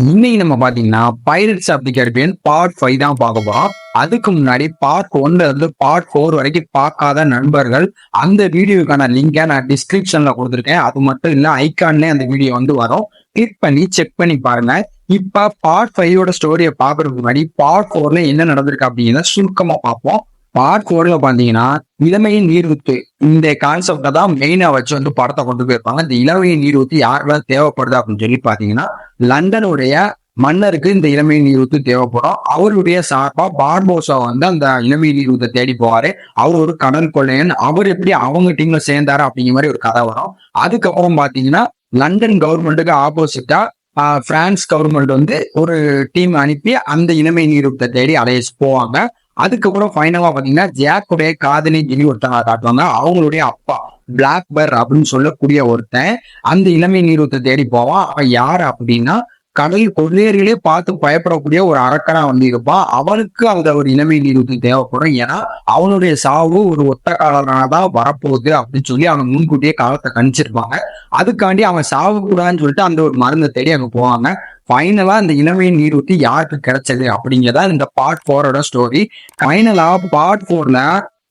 இன்னைக்கு நம்ம பாத்தீங்கன்னா pirates of the Caribbean part five தான் பார்க்க போறோம். அதுக்கு முன்னாடி பார்ட் ஒன்ல இருந்து பார்ட் ஃபோர் வரைக்கும் பார்க்காத நண்பர்கள் அந்த வீடியோக்கான லிங்கை நான் டிஸ்கிரிப்ஷன்ல கொடுத்துருக்கேன். அது மட்டும் இல்ல ஐகான்லயே அந்த வீடியோ வந்து வரும். கிளிக் பண்ணி செக் பண்ணி பாருங்க. இப்ப பார்ட் ஃபைவோட ஸ்டோரியை பாக்குறதுக்கு முன்னாடி பார்ட் ஃபோர்ல என்ன நடந்திருக்கு அப்படிங்கிறத சுருக்கமா பார்ப்போம். பார்ட் ஃபோர்ல பாத்தீங்கன்னா இளமையின் நீர்வுத்து இந்த கான்செப்டை தான் மெயினா வச்சு வந்து படத்தை கொண்டு போயிருப்பாங்க. இந்த இளமையின் நீர்வுத்து யாருக்கெல்லாம் தேவைப்படுது அப்படின்னு சொல்லி பாத்தீங்கன்னா லண்டனுடைய மன்னருக்கு இந்த இளமை நீரூத்து தேவைப்படும். அவருடைய சார்பா பார்போசா வந்து அந்த இளமை நீரூத்தை தேடி போவாரு. அவர் ஒரு கடல் கொள்ளையன். அவர் எப்படி அவங்க டீம்ல சேர்ந்தாரு அப்படிங்கிற மாதிரி ஒரு கதை வரும். அதுக்கப்புறம் பாத்தீங்கன்னா லண்டன் கவர்மெண்ட்டுக்கு ஆப்போசிட்டா பிரான்ஸ் கவர்மெண்ட் வந்து ஒரு டீம் அனுப்பி அந்த இளமை நீரூத்தை தேடி அலைய போவாங்க. அதுக்கப்புறம் ஃபைனலா பாத்தீங்கன்னா ஜாக்குடைய காதலி சொல்லி ஒருத்தவங்க காட்டுவாங்க. அவங்களுடைய அப்பா பிளாக் பர் அப்படின்னு சொல்லக்கூடிய ஒருத்தன் அந்த இளமை நீரூத்தை தேடி போவான். அவன் யார் அப்படின்னா கடல் கொள்ளையர்களே பார்த்து பயப்படக்கூடிய ஒரு அரக்கனா வந்து இருப்பான் அவனுக்கு அந்த ஒரு இளமை நீதி தேவைப்படும். ஏன்னா அவனுடைய சாவு ஒரு ஒத்த காலனால தான் வரப்போகுது அப்படின்னு சொல்லி அவன் முன்கூட்டியே காலத்தை கணிச்சிருப்பாங்க. அதுக்காண்டி அவன் சாவு கூடாதுன்னு சொல்லிட்டு அந்த ஒரு மருந்தை தேடி அங்க போவாங்க. ஃபைனலா இந்த இளமை நீரூத்தி யாருக்கு கிடைச்சது அப்படிங்கிறதா இந்த பார்ட் ஃபோரோட ஸ்டோரி ஃபைனலா பார்ட் ஃபோர்ல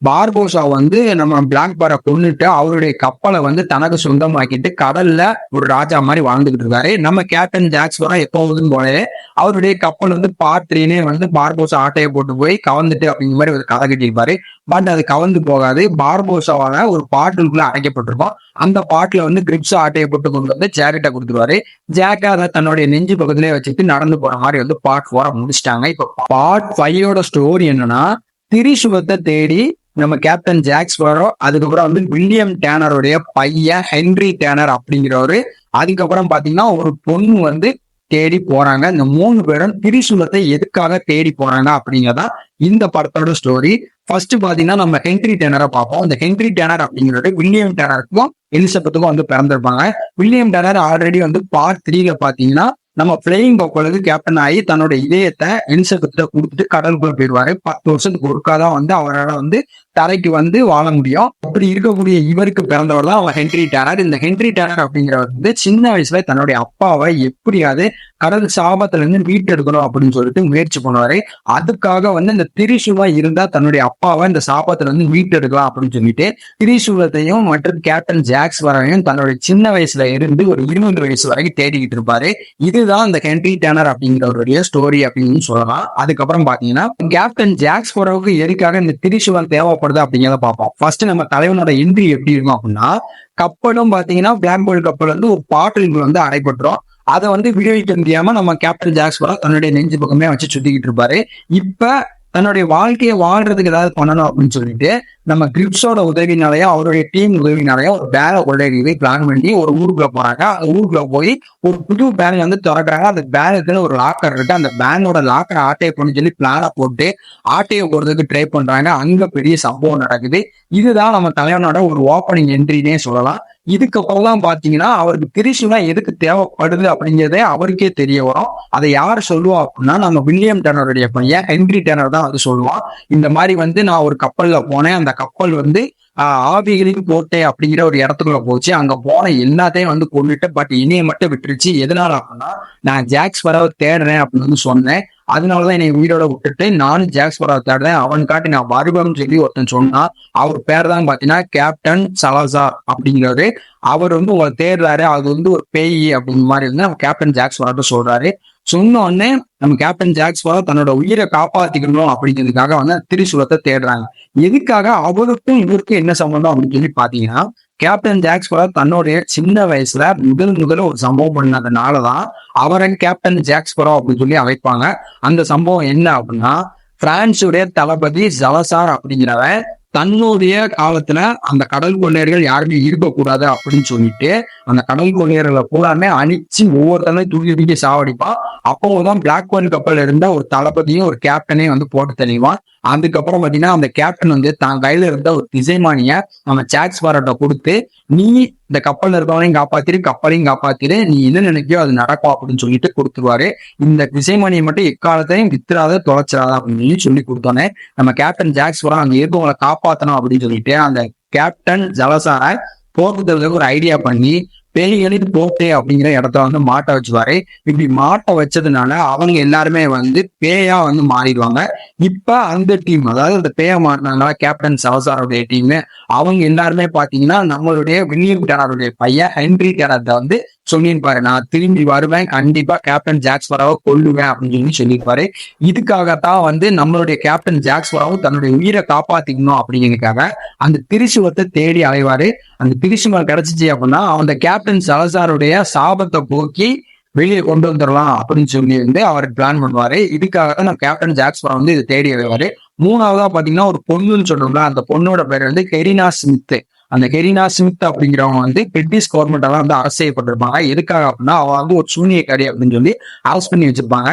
பார்போசா வந்து நம்ம பிளாக் பாரை கொண்டுட்டு அவருடைய கப்பலை வந்து தனக்கு சொந்தமாக்கிட்டு கடல்ல ஒரு ராஜா மாதிரி வாழ்ந்துகிட்டு இருக்காரு. நம்ம கேப்டன் ஜாக்ஸ்வரா எப்போதும் போலவே அவருடைய கப்பல் வந்து பார்ட் வந்து பார்போசா ஆட்டையை போட்டு போய் கவர்ந்துட்டு அப்படிங்கிற மாதிரி ஒரு கதை கட்டியிருப்பாரு. பட் அது கவர்ந்து போகாது. பார்போசாவால ஒரு பாட்டுக்குள்ள அடைக்கப்பட்டிருக்கும். அந்த பாட்டுல வந்து கிரிப்ஸ் ஆட்டையை போட்டு கொண்டு வந்து ஜாக்கெட்டை கொடுத்துருவாரு. ஜாக்கை அதை தன்னுடைய நெஞ்சு பக்கத்திலே வச்சுட்டு நடந்து போற மாதிரி வந்து பார்ட் ஃபோரை முடிச்சிட்டாங்க. இப்ப பார்ட் ஃபைவோட ஸ்டோரி என்னன்னா திரிசுவத்தை தேடி நம்ம கேப்டன் ஜாக்ஸ் வரோ அதுக்கப்புறம் வந்து வில்லியம் டேனருடைய பையன் ஹென்ரி டேனர் அப்படிங்கிறவரு. அதுக்கப்புறம் பாத்தீங்கன்னா ஒரு பொண்ணு வந்து தேடி போறாங்க. இந்த மூணு பேரும் திரிசூலத்தை எதுக்காக தேடி போறாங்க அப்படிங்கிறதா இந்த படத்தோட ஸ்டோரி ஃபர்ஸ்ட் பாத்தீங்கன்னா நம்ம ஹென்ரி டேனரை பார்ப்போம். இந்த ஹென்ரி டேனர் அப்படிங்கிறது வில்லியம் டேனருக்கும் எலிசபெத்துக்கும் வந்து பிறந்திருப்பாங்க. வில்லியம் டேனர் ஆல்ரெடி வந்து பார்ட் த்ரீல பாத்தீங்கன்னா நம்ம பிளேயிங் கப்பலுக்கு கேப்டன் ஆகி தன்னோட இதயத்தை எலிசபெத்த கொடுத்துட்டு கடலுக்குள்ள போயிடுவாரு. பத்து வருஷத்துக்கு ஒருக்காதான் வந்து அவரால் வந்து தரைக்கு வந்து வாழ முடியும். அப்படி இருக்கக்கூடிய இவருக்கு பிறந்தவர் தான் அவன் ஹென்ரி டேனர். இந்த ஹென்ரி டேனர் அப்படிங்கிறவர் வந்து சின்ன வயசுல தன்னுடைய அப்பாவை எப்படியாவது கடல் சாபத்துல இருந்து மீட்டெடுக்கணும் அப்படின்னு சொல்லிட்டு முயற்சி பண்ணுவாரு. அதுக்காக வந்து இந்த திரிசூலா இருந்தா தன்னுடைய அப்பாவை இந்த சாபத்துல இருந்து மீட்டெடுக்கலாம் அப்படின்னு சொல்லிட்டு திரிசூலத்தையும் மற்றும் கேப்டன் ஜாக்ஸ் வரையும் தன்னுடைய சின்ன வயசுல இருந்து ஒரு இருபது வயசு வரைக்கும் தேடிக்கிட்டு இருப்பாரு. இதுதான் இந்த ஹென்ரி டேனர் அப்படிங்கிறவருடைய ஸ்டோரி அப்படின்னு சொல்லலாம். அதுக்கப்புறம் பாத்தீங்கன்னா கேப்டன் ஜாக்ஸ் போறவுக்கு எதுக்காக இந்த திரிசூலம் தேவைப்படுது அப்படிங்கிறத பார்ப்போம். ஃபர்ஸ்ட் நம்ம தலைவனோட என்ட்ரி எப்படி இருக்கும் அப்படின்னா கப்பலும் பாத்தீங்கன்னா பிளாக் கோல்டு கப்பல் வந்து ஒரு பாட்டிலுக்குள்ள வந்து அடைபட்டுரும். அதை வந்து விடுவிக்க முடியாம நம்ம கேப்டன் ஜாக்ஸ் வர தன்னுடைய நெஞ்சு பக்கமே வச்சு சுத்திக்கிட்டு இருப்பாரு. இப்ப தன்னுடைய வாழ்க்கையை வாழ்றதுக்கு ஏதாவது பண்ணணும் அப்படின்னு சொல்லிட்டு நம்ம கிரிப்ஸோட உதவினாலயோ அவருடைய டீம் உதவினாலயோ ஒரு பேரை கொள்ளையடிக்கவே பிளான் பண்ணி ஒரு ஊருக்குள்ள போறாங்க அந்த ஊருக்குள்ள போய் ஒரு புது பேனை வந்து திறக்கிறாங்க. அந்த பேனுக்குன்னு ஒரு லாக்கர் இருக்கு. அந்த பேனோட லாக்கர் ஆட்டையை பண்ணி சொல்லி பிளானை போட்டு ஆட்டையை போடுறதுக்கு ட்ரை பண்றாங்க. அங்க பெரிய சம்பவம் நடக்குது. இதுதான் நம்ம தலைவனோட ஒரு ஓப்பனிங் என்ட்ரினே சொல்லலாம். இதுக்கப்புறம் தான் பாத்தீங்கன்னா அவருக்கு திரிசூலா எதுக்கு தேவைப்படுது அப்படிங்கிறதே அவருக்கே தெரிய வரும். அதை யார் சொல்லுவா அப்படின்னா நம்ம வில்லியம் டேனருடைய பையன் ஹென்ரி டேனர் தான் அது சொல்லுவான். இந்த மாதிரி வந்து நான் ஒரு கப்பல்ல போனேன். அந்த கப்பல் வந்து ஆவிகளின் கோட்டை அப்படிங்கிற ஒரு இடத்துக்குள்ள போச்சு. அங்க போன எல்லாத்தையும் வந்து கொண்டுட்டு பட் இனியை மட்டும் விட்டுருச்சு. எதனால அப்படின்னா நான் ஜாக்ஸ் வரவை தேடுறேன் அப்படின்னு வந்து சொன்னேன். அதனாலதான் என்னை வீடோட விட்டுட்டு நானும் ஜாக்ஸ் வர தேடுறேன். அவன் காட்டி நான் வருவேன் சொல்லி ஒருத்தன் சொன்னா அவர் பேர் தான் பாத்தீங்கன்னா கேப்டன் சலாசார் அப்படிங்கிறது அவர் வந்து உங்களை தேடுறாரு. அது வந்து ஒரு பேய் அப்படிங்கிற மாதிரி இருந்தா கேப்டன் ஜாக்ஸ் வரட்டு சொல்றாரு. சொன்ன உடனே நம்ம கேப்டன் ஜாக்ஸ்வா தன்னோட உயிரை காப்பாத்திக்கணும் அப்படிங்கிறதுக்காக வந்து திரிசூலத்தை தேடுறாங்க. எதுக்காக அவருக்கும் இவருக்கும் என்ன சம்பந்தம் அப்படின்னு சொல்லி பாத்தீங்கன்னா கேப்டன் ஜாக்ஸ்வா தன்னுடைய சின்ன வயசுல முதல் முதல்ல ஒரு சம்பவம் பண்ணதுனாலதான் அவரை கேப்டன் ஜாக்ஸ் அப்படின்னு சொல்லி அழைப்பாங்க. அந்த சம்பவம் என்ன அப்படின்னா பிரான்ஸுடைய தளபதி ஜலசார் அப்படிங்கிறவன் தன்னுடைய காலத்துல அந்த கடல் கொள்ளையர்கள் யாருமே இருக்கக்கூடாது அப்படின்னு சொல்லிட்டு அந்த கடல் கொள்ளையர்களை பூராமே அணிச்சு ஒவ்வொருத்தனையும் தூக்கி தூக்கி சாவடிப்பான். அப்போதான் பிளாக் ஒன் கப்பல் இருந்த ஒரு தளபதியும் ஒரு கேப்டனையும் வந்து போட்டு தெளிவான். அதுக்கப்புறம் பாத்தீங்கன்னா அந்த கேப்டன் வந்து தான் கையில இருந்த ஒரு திசைமானிய நம்ம சாக்ஸ் பாரட்ட கொடுத்து நீ இந்த கப்பல்ல இருக்கவனையும் காப்பாத்திரு கப்பலையும் காப்பாத்திரு. நீ என்ன நினைக்கியோ அது நடக்கும் அப்படின்னு சொல்லிட்டு கொடுத்துருவாரு. இந்த திசைமணியை மட்டும் எக்காலத்தையும் வித்துறாத தொலைச்சிடாத அப்படின்னு சொல்லி கொடுத்தோன்னே நம்ம கேப்டன் ஜாக்ஸ் வர அங்க இருக்கவங்களை காப்பாத்தணும் அப்படின்னு சொல்லிட்டு அந்த கேப்டன் ஜலசார போக்குறதுக்கு ஒரு ஐடியா பண்ணி பேய்களின் கோட்டை அப்படிங்கிற இடத்த வந்து மாட்ட வச்சுவாரு இப்படி மாட்ட வச்சதுனால அவங்க எல்லாருமே வந்து பேயா வந்து மாறிடுவாங்க. இப்ப அந்த டீம் அதாவது அந்த பேய மாறினால கேப்டன் சவசாரோடைய டீம் அவங்க எல்லாருமே பாத்தீங்கன்னா நம்மளுடைய வில்லியம் டேனருடைய பையன் ஹென்ரி டேனர்ட்ட வந்து சொல்லியிருப்பாரு. நான் திரும்பி வருவேன் கண்டிப்பா கேப்டன் ஜாக்ஸ்பராவை கொல்லுவேன் அப்படின்னு சொல்லி சொல்லியிருப்பாரு. இதுக்காகத்தான் வந்து நம்மளுடைய கேப்டன் ஜாக்ஸ்பராவும் தன்னுடைய உயிரை காப்பாத்திக்கணும் அப்படிங்கிறதுக்காக அந்த திரிசுவத்தை தேடி அலைவாரு. அந்த திரிசுவம் கிடைச்சிச்சு அப்படின்னா அந்த கேப்டன் சலசாருடைய சாபத்தை போக்கி வெளியே கொண்டு வந்துடலாம் அப்படின்னு சொல்லி வந்து அவர் பிளான் பண்ணுவாரு. இதுக்காக தான் நம்ம கேப்டன் ஜாக்ஸ்பரா வந்து இதை தேடி வருவாரு. மூணாவதா பாத்தீங்கன்னா ஒரு பொண்ணுன்னு சொல்றோம்ல அந்த பொண்ணோட பேர் வந்து கெரினா ஸ்மித் அந்த கெரினா ஸ்மித் அப்படிங்கிறவங்க வந்து பிரிட்டிஷ் கவர்மெண்டால வந்து அரசு செய்யப்பட்டிருப்பாங்க. எதுக்காக அப்படின்னா அவ வந்து ஒரு சூனியக்காரி அப்படின்னு சொல்லி அரெஸ்ட் பண்ணி வச்சிருப்பாங்க.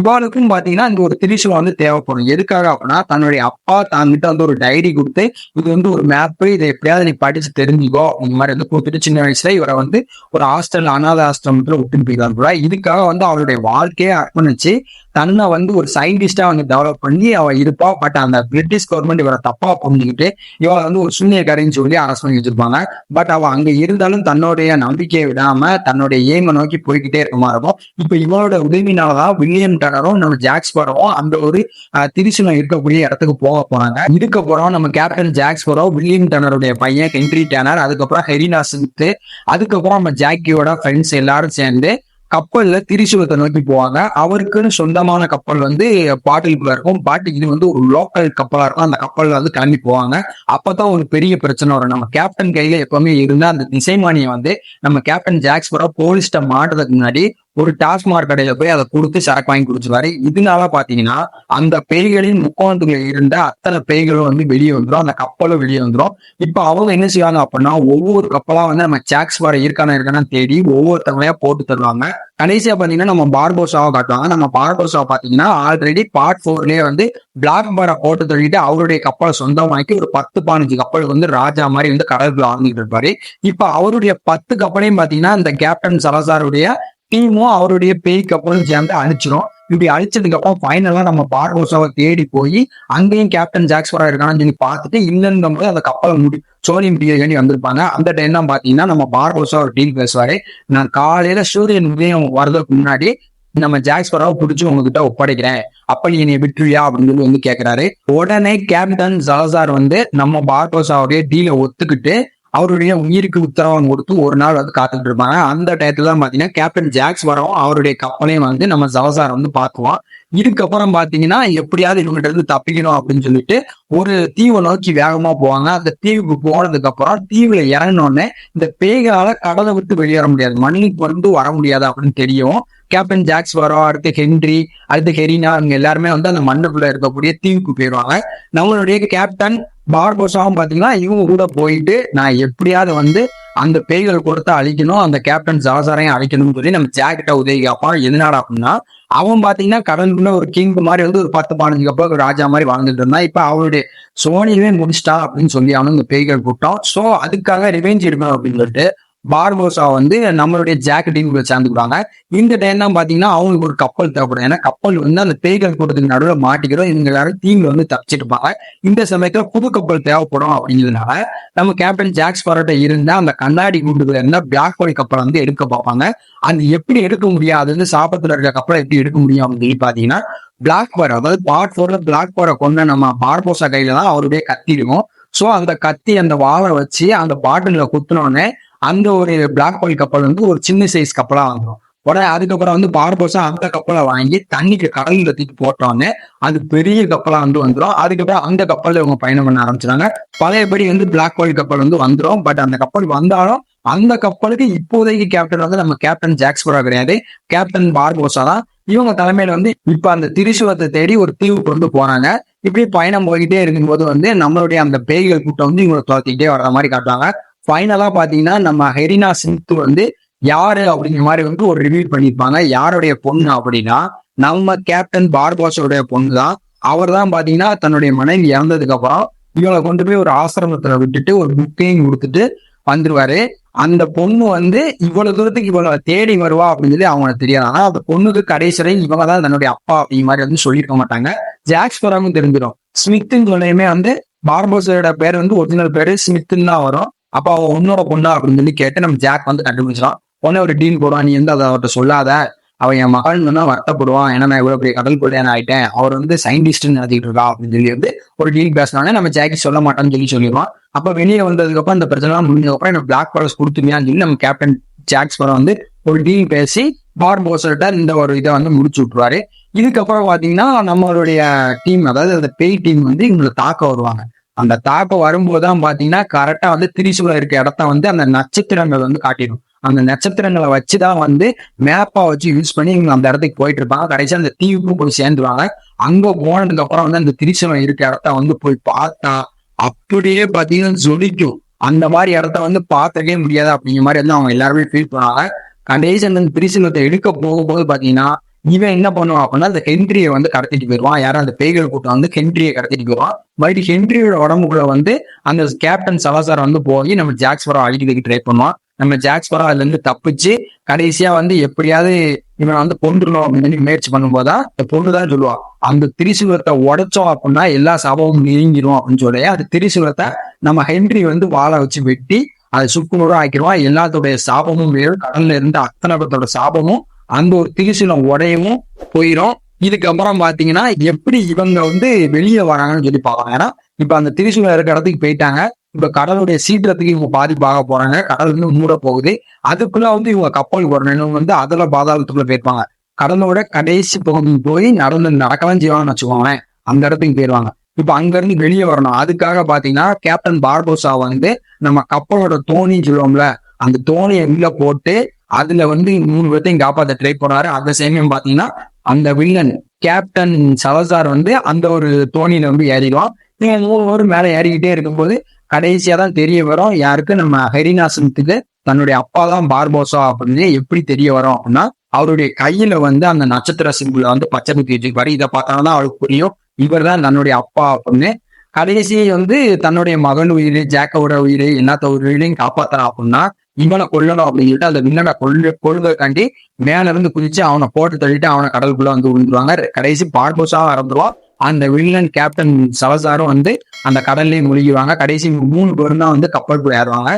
இவாளுக்கும் பாத்தீங்கன்னா இந்த ஒரு திரிசுவம் வந்து தேவைப்படும். எதுக்காக அப்படின்னா தன்னுடைய அப்பா தாங்கிட்ட வந்து ஒரு டைரி கொடுத்து இது வந்து ஒரு மேப்பு இதை எப்படியாவது நீ படிச்சு தெரிஞ்சுக்கோ இந்த மாதிரி வந்து கொடுத்துட்டு சின்ன வயசுல இவரை வந்து ஒரு ஹாஸ்டல் அனாத ஆசிரமத்துல விட்டு போயிருக்காங்க இதுக்காக வந்து அவருடைய வாழ்க்கையை அர்ப்பணிச்சு தன்னை வந்து ஒரு சயின்டிஸ்டா வந்து டெவலப் பண்ணி அவ இருப்பா பட் அந்த பிரிட்டிஷ் கவர்மெண்ட் இவரை தப்பா புரிஞ்சுக்கிட்டு இவ வந்து ஒரு சூன்யக்காரின்னு சொல்லி அரசாங்கம் வச்சிருப்பாங்க. பட் அவ அங்க இருந்தாலும் தன்னுடைய நம்பிக்கையை விடாம தன்னுடைய ஏமை நோக்கி போய்கிட்டே இருக்க இருக்கும். இப்ப இவளோட உதவினாலதான் வில்லியம் டனரும் நம்ம ஜாக்ஸ் ஜாக்ஸ்பரும் அந்த ஒரு அஹ், இருக்கக்கூடிய இடத்துக்கு போக போறாங்க. இதுக்கப்புறம் நம்ம captain Jacks Jack Sparrow William டனருடைய பையன் ஹென்ரி டேனர் அதுக்கப்புறம் ஹெரினா ஸ்மித் அதுக்கப்புறம் நம்ம ஜாக்கியோட ஃப்ரெண்ட்ஸ் எல்லாரும் சேர்ந்து கப்பல்ல திரிசுவத்தை நோக்கி போவாங்க. அவருக்குன்னு சொந்தமான கப்பல் வந்து பாட்டிலுக்குள்ள இருக்கும். பாட்டிக்கு இது வந்து ஒரு லோக்கல் கப்பலா இருக்கும். அந்த கப்பல்ல வந்து கிளம்பி போவாங்க. அப்பதான் ஒரு பெரிய பிரச்சனை வரும். நம்ம கேப்டன் கையில எப்பவுமே இருந்தா அந்த திசைமானியை வந்து நம்ம கேப்டன் ஜாக்ஸ்பரோ போலீஸ்ட மாட்டுறதுக்கு முன்னாடி ஒரு டாஸ்மாக் கடையில போய் அதை கொடுத்து சரக்கு வாங்கி குடிச்சுவாரு இதனால பாத்தீங்கன்னா அந்த பேய்களின் முக்கோணத்துக்குள்ள இருந்த அத்தனை பேய்களும் வந்து வெளியே வந்துடும் அந்த கப்பலும் வெளியே வந்துடும் இப்ப அவங்க என்ன செய்வாங்க அப்படின்னா ஒவ்வொரு கப்பலா வந்து நம்ம சாக்ஸ் வர இருக்கான இருக்கான தேடி ஒவ்வொருத்தவங்களையா போட்டு தருவாங்க. கடைசியா பாத்தீங்கன்னா நம்ம பார்போசாவை காட்டுவாங்க. நம்ம பார்போசாவை பாத்தீங்கன்னா ஆல்ரெடி பார்ட் ஃபோர்லயே வந்து பிளாக் பாரை போட்டு தள்ளிட்டு அவருடைய கப்பலை சொந்தமாக்கி ஒரு பத்து பதினஞ்சு கப்பல் வந்து ராஜா மாதிரி வந்து கடலுக்குள்ள வாழ்ந்துட்டு இருப்பாரு. இப்ப அவருடைய பத்து கப்பலையும் பாத்தீங்கன்னா இந்த கேப்டன் சலசாருடைய டீமும் அவருடைய பேய் கப்பலும் சேர்ந்து அழிச்சிடும் இப்படி அழிச்சதுக்கு அப்புறம் ஃபைனலா நம்ம பார்கோசாவை தேடி போய் அங்கேயும் கேப்டன் ஜாக்ஸ்வரா இருக்கான்னு சொல்லி பார்த்துட்டு இல்லைங்கும் போது அந்த கப்பலை முடி சோழி முடிய வேண்டி வந்திருப்பாங்க. அந்த டைம் தான் பாத்தீங்கன்னா நம்ம பார்கோசா ஒரு டீம் பேசுவாரு. நான் காலையில சூரியன் உதயம் வர்றதுக்கு முன்னாடி நம்ம ஜாக்ஸ்வராவை பிடிச்சி உங்ககிட்ட ஒப்படைக்கிறேன். அப்ப நீ என்னை விட்டுருவியா? அப்படின்னு சொல்லி வந்து கேட்கிறாரு உடனே கேப்டன் ஜலசார் வந்து நம்ம பார்கோசாவுடைய டீலை ஒத்துக்கிட்டு அவருடைய உயிருக்கு உத்தரவாதம் கொடுத்து ஒரு நாள் வந்து காத்துட்டு இருப்பாங்க. அந்த டயத்துல தான் பாத்தீங்கன்னா கேப்டன் ஜாக்ஸ் வரவும் அவருடைய கப்பலையும் வந்து நம்ம ஜவசார் வந்து பார்க்குவோம். இதுக்கப்புறம் பாத்தீங்கன்னா எப்படியாவது இவங்ககிட்ட இருந்து தப்பிக்கணும் அப்படின்னு சொல்லிட்டு ஒரு தீவை நோக்கி வேகமா போவாங்க. அந்த தீவுக்கு போனதுக்கு அப்புறம் தீவுல இறங்கினோடனே இந்த பேய்களால கடலை விட்டு வெளியேற முடியாது. மண்ணுக்கு வந்து வர முடியாது அப்படின்னு தெரியும். கேப்டன் ஜாக்ஸ் வரோம் அடுத்து ஹென்றி அடுத்து ஹெரினா அவங்க எல்லாருமே வந்து அந்த மண்ணுக்குள்ள இருக்கக்கூடிய தீவுக்கு போயிடுவாங்க நம்மளுடைய கேப்டன் பார்போசாவும் பாத்தீங்கன்னா இவங்க கூட போயிட்டு நான் எப்படியாவது வந்து அந்த பேய்கள் கொடுத்து அழிக்கணும் அந்த கேப்டன் ஜாசாரையும் அழிக்கணும்னு சொல்லி நம்ம ஜாக்கிட்ட உதவி கேட்பான். எதனால அப்படின்னா அவன் பாத்தீங்கன்னா கடலுக்குள்ள ஒரு கிங் மாதிரி வந்து ஒரு பத்து பதினஞ்சு கப்பல் ராஜா மாதிரி வாழ்ந்துட்டு இருந்தான். இப்ப அவருடைய சோனியவே முடிச்சிட்டா அப்படின்னு சொல்லி அவனு இந்த பேய்கள் கூட்டம் சோ அதுக்காக ரிவெஞ்ச் எடுக்கணும் அப்படின்னு சொல்லிட்டு பார்போசா வந்து நம்மளுடைய ஜாக் டீமுக்குள்ள சேர்ந்துக்கிறாங்க. இந்த டைம் தான் பாத்தீங்கன்னா அவங்களுக்கு ஒரு கப்பல் தேவைப்படும். ஏன்னா கப்பல் வந்து அந்த பேய்கள் கூட்டத்துக்கு நடுவில் மாட்டிக்கிறோம். இவங்க எல்லாரும் டீம்ல வந்து தப்பிச்சிருப்பாங்க இந்த சமயத்துல புது கப்பல் தேவைப்படும் அப்படிங்கிறதுனால நம்ம கேப்டன் ஜாக்ஸ் பரோட்டா இருந்தா அந்த கண்ணாடி கூண்டுக்குள்ள இருந்த பிளாக் ஹோல் கப்பலை வந்து எடுக்க பார்ப்பாங்க. அது எப்படி எடுக்க முடியும்? அது வந்து சாப்பத்துல இருக்க கப்பலை எப்படி எடுக்க முடியும் அப்படின்னு பாத்தீங்கன்னா பிளாக் பார் அதாவது பார்ட் ஃபோர்ல பிளாக் பாரை கொண்ட நம்ம பார்போசா கையில தான் அவருடைய கத்தி இருக்கும். அந்த கத்தி அந்த வாழை வச்சு அந்த பாட்டில குத்துனோடனே அந்த ஒரு பிளாக் ஹோல் கப்பல் வந்து ஒரு சின்ன சைஸ் கப்பலா வந்துடும் உடனே அதுக்கப்புறம் வந்து பார்போசா அந்த கப்பலை வாங்கி தண்ணிக்கு கடலில் தூக்கி போட்டோடனே அது பெரிய கப்பலா வந்து வந்துடும். அதுக்கப்புறம் அந்த கப்பல்ல இவங்க பயணம் பண்ண ஆரம்பிச்சிட்டாங்க. பழையபடி வந்து பிளாக் ஹோல் கப்பல் வந்து வந்துடும் பட் அந்த கப்பல் வந்தாலும் அந்த கப்பலுக்கு இப்போதைக்கு கேப்டன் வந்து நம்ம கேப்டன் ஜாக்ஸ்பரா கிடையாது. கேப்டன் பார்போசா தான். இவங்க தலைமையில வந்து இப்ப அந்த திரிசுவத்தை தேடி ஒரு தீவுக்கு வந்து போறாங்க. இப்படி பயணம் போய்கிட்டே இருக்கும்போது வந்து நம்மளுடைய அந்த பேய்கள் கூட்டம் வந்து இவங்களை துரத்திக்கிட்டே வர்ற மாதிரி காட்டுவாங்க. ஃபைனலாக பார்த்தீங்கன்னா நம்ம ஹெரினா சிந்து வந்து யாரு அப்படிங்கிற மாதிரி வந்து ஒரு ரிவ்யூ பண்ணியிருப்பாங்க. யாருடைய பொண்ணு அப்படின்னா நம்ம கேப்டன் பார்பாஸோடைய பொண்ணு தான். அவர் தான் பார்த்தீங்கன்னா தன்னுடைய மனைவி இறந்ததுக்கு அப்புறம் இவங்களை கொண்டு போய் ஒரு ஆசிரமத்தில் விட்டுட்டு ஒரு புக்கையும் கொடுத்துட்டு வந்துருவாரு. அந்த பொண்ணு வந்து இவ்வளவு தூரத்துக்கு இவங்களை தேடி வருவா அப்படின்னு சொல்லி அவங்களுக்கு தெரியாது. ஆனா அந்த பொண்ணுக்கு கடைசி இவங்க தான் தன்னுடைய அப்பா அப்படிங்கிற மாதிரி வந்து சொல்லியிருக்க மாட்டாங்க. ஜாக்ஸ் பராமும் தெரிஞ்சிடும். ஸ்மித்துன்னு சொன்னையுமே வந்து பார்போஸோட பேர் வந்து ஒரிஜினல் பேரு ஸ்மித்துன்னு தான் வரும். அப்ப அவ உன்னோட பொண்ணா அப்படின்னு சொல்லி கேட்டு நம்ம ஜாக் வந்து கண்டுபிடிச்சிடும் உடனே ஒரு டீல் போடுவான் நீ வந்து அதை அவர்கிட்ட சொல்லாத. அவன் என் மகன் வந்து வருத்தப்படுவான். ஏன்னா நான் இவ்வளவு பெரிய கடல் கொள்ளையான ஆயிட்டேன். அவர் வந்து சயின்டிஸ்ட் நடத்திட்டு இருக்கா? அப்படின்னு சொல்லி வந்து ஒரு டீல் பேசினாலே நம்ம ஜாக்கி சொல்ல மாட்டான்னு சொல்லி சொல்லிடுவான். அப்ப வெளியே வந்ததுக்கு அப்புறம் இந்த பிரச்சனை முடிஞ்சதுக்கப்புறம் எனக்கு பிளாக் ஃபாரஸ்ட் கொடுத்துமையான்னு சொல்லி நம்ம கேப்டன் ஜாக்ஸ் படம் வந்து ஒரு டீல் பேசி பார்போசர்ட்ட இந்த ஒரு இதை வந்து முடிச்சு விட்டுருவாரு. இதுக்கப்புறம் பாத்தீங்கன்னா நம்மளுடைய டீம் அதாவது அந்த பேய் டீம் வந்து இவங்களை தாக்க வருவாங்க. அந்த தாக்கம் வரும்போது தான் பாத்தீங்கன்னா கரெக்டா வந்து திரிசூல இருக்க இடத்த வந்து அந்த நட்சத்திரங்கள் வந்து காட்டிடும். அந்த நட்சத்திரங்களை வச்சுதான் வந்து மேப்பா வச்சு யூஸ் பண்ணி இவங்க அந்த இடத்துக்கு போயிட்டு இருப்பாங்க. கடைசியா அந்த தீவுக்கும் போய் சேர்ந்துருவாங்க. அங்க போனதுக்கு அப்புறம் வந்து அந்த திரிசூலம் இருக்க இடத்த வந்து போய் பார்த்தா அப்படியே பாத்தீங்கன்னா ஜொலிக்கும். அந்த மாதிரி இடத்த வந்து பார்க்கவே முடியாது அப்படிங்கிற மாதிரி வந்து அவங்க எல்லாருமே ஃபீல் பண்ணாங்க கடைசி அந்த திரிசூலத்தை எடுக்க போகும்போது பாத்தீங்கன்னா இவன் என்ன பண்ணுவான் அப்படின்னா அந்த ஹென்ரியை வந்து கடத்திட்டு போயிடுவான். யாரும் அந்த பேய்கள் கூட்டம் வந்து ஹென்ரியை கடத்திட்டு போயிடுவான். பட் ஹென்ரியோட உடம்புக்குள்ள வந்து அந்த கேப்டன் சலாசார் வந்து போய் நம்ம ஜாக்ஸ்பரா அழிக்கிறதுக்கு ட்ரை பண்ணுவான். நம்ம ஜாக்ஸ்பரா அதுல இருந்து தப்பிச்சு கடைசியா வந்து எப்படியாவது இவன் வந்து கொண்டுடணும் அப்படின்னு முயற்சி பண்ணும்போதுதான் இந்த பொண்ணு தான் சொல்லுவான் அந்த திரிசூலத்தை உடைச்சோம் அப்படின்னா எல்லா சாபமும் நீங்கிரும் அப்படின்னு சொல்லி. அது திரிசூலத்தை நம்ம ஹென்றி வந்து வாழை வச்சு வெட்டி அதை சுக்குநூறும் ஆக்கிடுவான். எல்லாத்தோடைய சாபமும் வேறு கடல்ல இருந்து அத்தனை பேர்த்தோட சாபமும் அந்த ஒரு திரிசூலம் உடையவும் போயிடும் இதுக்கப்புறம் பாத்தீங்கன்னா எப்படி இவங்க வந்து வெளியே வராங்கன்னு சொல்லி பார்க்கலாம். ஏன்னா இப்ப அந்த திரிசூலம் இருக்கிற இடத்துக்கு போயிட்டாங்க. இப்ப கடலுடைய சீற்றத்துக்கு இவங்க பாதிப்பாக போறாங்க. கடல் வந்து மூட போகுது. அதுக்குள்ள வந்து இவங்க கப்பல் வரணும் வந்து அதுல பாதாளத்துக்குள்ள போயிருப்பாங்க. கடலோட கடைசி பகுதி போய் நடந்து நடக்கலாம் செய்வாங்கன்னு வச்சுக்கோங்களேன். அந்த இடத்துக்கு போயிருவாங்க. இப்ப அங்க இருந்து வெளியே வரணும். அதுக்காக பாத்தீங்கன்னா கேப்டன் பார்போசா வந்து நம்ம கப்பலோட தோணின்னு சொல்லுவோம்ல அந்த தோணியை உள்ள போட்டு அதுல வந்து மூணு பேர்த்தையும் காப்பாத்த ட்ரை பண்ணாரு அந்த சேமியம் பாத்தீங்கன்னா அந்த வில்லன் கேப்டன் சலசார் வந்து அந்த ஒரு தோணியில வந்து ஏறிடுவான். நீங்க மூணு பேரும் மேல ஏறிக்கிட்டே இருக்கும்போது கடைசியா தான் தெரிய வரும் யாருக்கு? நம்ம ஹரிநாசனத்துக்கு தன்னுடைய அப்பா தான் பார்போசா அப்படின்னு எப்படி தெரிய வரும் அப்படின்னா அவருடைய கையில வந்து அந்த நட்சத்திர சிம்பிள வந்து பச்சை குத்தி வச்சுக்குவாரு இதை பார்த்தாதான் அவளுக்கு புரியும். இவர் தான் தன்னுடைய அப்பா அப்படின்னு. கடைசி வந்து தன்னுடைய மகன் உயிர் ஜாக்கோட உயிர் எல்லாத்த உயிரையும் காப்பாத்தலாம் அப்படின்னா இவனை கொல்லணும் அப்படின்னு சொல்லிட்டு அந்த வில்லனை கொள்ளு கொள்வதற்காண்டி மேல இருந்து குதிச்சு அவனை போட்டு தள்ளிட்டு அவனை கடலுக்குள்ள வந்து விழுந்துருவாங்க. கடைசி பார்போஸா இறந்துருவான் அந்த வில்லன் கேப்டன் சவசாரும் வந்து அந்த கடல்லையும் முழுகிடுவாங்க கடைசி மூணு பேரும் தான் வந்து கப்பலுக்குள்ள ஏறுவாங்க.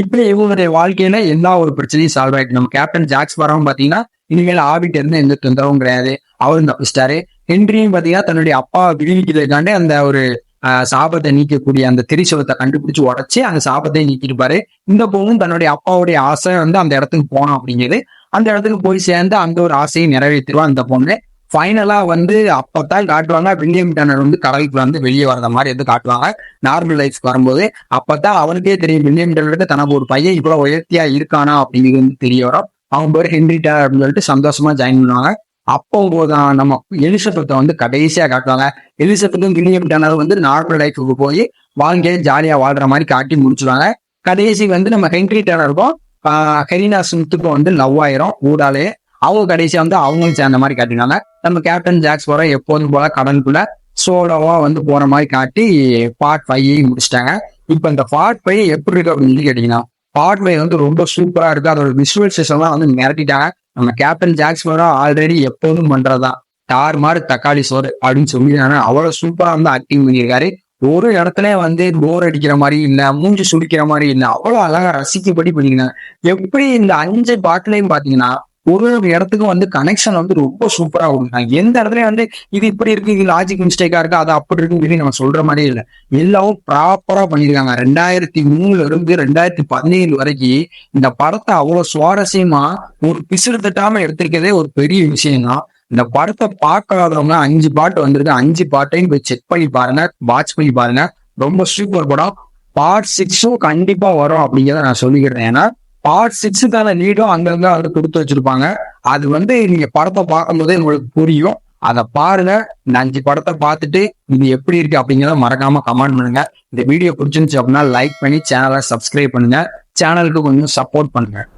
இப்படி இவங்களுடைய வாழ்க்கையில எல்லா ஒரு பிரச்சனையும் சால்வ் ஆயிட்டு நம்ம கேப்டன் ஜாக்ஸ் வரவும் பாத்தீங்கன்னா இனிமேல் ஆபிட்டு இருந்து எந்த தொந்தரவும் கிடையாது. அவரும் தப்பிச்சிட்டாரு. ஹென்ரியும் பாத்தீங்கன்னா தன்னுடைய அப்பா விடுவிக்கிறதுக்காண்டி அந்த ஒரு சாபத்தை நீக்கக்கூடிய அந்த திரிசவத்தை கண்டுபிடிச்சு உடச்சி அந்த சாபத்தை நீக்கிருப்பாரு. இந்த பொண்ணும் தன்னுடைய அப்பாவுடைய ஆசை வந்து அந்த இடத்துக்கு போனோம் அப்படிங்கிறது அந்த இடத்துக்கு போய் சேர்ந்து அந்த ஒரு ஆசையை நிறைவேற்றிடுவா அந்த பொண்ணு. ஃபைனலா வந்து அப்பதான் காட்டுவாங்க. வில்லியம் டர்னர் வந்து கடலுக்கு வந்து வெளியே வர்ற மாதிரி வந்து காட்டுவாங்க. நார்மல் லைஃப்க்கு வரும்போது அப்பதான் அவனுக்கே தெரியும். வில்லியம் டர்னருக்கு தனக்கு ஒரு பையன் இவ்வளவு உயர்த்தியா இருக்கானா அப்படிங்கிறது வந்து தெரிய வரும். அவன் பேர் ஹென்ரி டர் அப்படின்னு சொல்லிட்டு சந்தோஷமா ஜாயின் பண்ணுவாங்க. அப்போ போதான் நம்ம எலிசபெத்தை வந்து கடைசியா காட்டுவாங்க. எலிசபெத்தும் வில்லியம் வந்து நார்மல் லைஃபுக்கு போய் வாழ்க்கையை ஜாலியா வாழ்ற மாதிரி காட்டி முடிச்சுவாங்க கடைசி வந்து நம்ம ஹென்ரி டேனருக்கும் ஹெரினா ஸ்மித்துக்கும் வந்து லவ் ஆயிரும் ஊடாலே. அவங்க கடைசியா வந்து அவங்களும் சேர்ந்த மாதிரி காட்டினாங்க நம்ம கேப்டன் ஜாக்ஸ் போற எப்போதும் போல கடலுக்குள்ள சோலோவா வந்து போற மாதிரி காட்டி பார்ட் ஃபைவ் முடிச்சிட்டாங்க. இப்ப இந்த பார்ட் ஃபைவ் எப்படி இருக்கு அப்படின்னு சொல்லி கேட்டீங்கன்னா பார்ட் ஃபைவ் வந்து ரொம்ப சூப்பரா இருக்கு. அதோட விசுவல் சிஸ்டம்லாம் வந்து மிரட்டிட்டாங்க. நம்ம கேப்டன் ஜாக்ஸ் ஆல்ரெடி எப்போதும் பண்றதுதான். தார் மாதிரி தக்காளி சோறு அப்படின்னு சொல்லி அவ்வளவு சூப்பரா வந்து ஆக்டிங் பண்ணியிருக்காரு. ஒரு இடத்துல வந்து போர் அடிக்கிற மாதிரி இல்ல மூஞ்சி சுடிக்கிற மாதிரி இல்ல அவ்வளவு அழகா ரசிக்கப்படி பண்ணிருக்காங்க எப்படி இந்த அஞ்சு பாட்டுலையும் பாத்தீங்கன்னா ஒரு ஒரு இடத்துக்கும் வந்து கனெக்ஷன் வந்து ரொம்ப சூப்பரா கொடுக்குறாங்க எந்த இடத்துலயும் வந்து இது இப்படி இருக்கு இது லாஜிக் மிஸ்டேக்கா இருக்கு அது அப்படி இருக்குன்னு நம்ம சொல்ற மாதிரியே இல்லை. எல்லாவும் ப்ராப்பரா பண்ணிருக்காங்க. ரெண்டாயிரத்தி மூணுல இருந்து ரெண்டாயிரத்தி பதினேழு வரைக்கும் இந்த படத்தை அவ்வளவு சுவாரஸ்யமா ஒரு பிசுறு தட்டாம எடுத்திருக்கதே ஒரு பெரிய விஷயம் தான் இந்த படத்தை பார்க்காதவங்க அஞ்சு பாட்டு வந்திருக்கு. அஞ்சு பாட்டையும் போய் செக் பண்ணி பாருங்க வாட்ச் பண்ணி பாருங்க. ரொம்ப சூப்பர் படம். பார்ட் சிக்ஸும் கண்டிப்பா வரும் அப்படிங்கிறத நான் சொல்லிக்கிறேன். ஏன்னா பார்ட் சிக்ஸுக்கான லீடும் அங்கங்க வந்து கொடுத்து வச்சிருப்பாங்க. அது வந்து நீங்க படத்தை பார்க்கும்போதே உங்களுக்கு புரியும். அதை பாருங்க. இந்த அஞ்சு படத்தை பார்த்துட்டு இது எப்படி இருக்கு அப்படிங்கிறத மறக்காம கமெண்ட் பண்ணுங்க. இந்த வீடியோ பிடிச்சிருந்துச்சு அப்படின்னா லைக் பண்ணி சேனலை சப்ஸ்கிரைப் பண்ணுங்க. சேனலுக்கு கொஞ்சம் சப்போர்ட் பண்ணுங்க.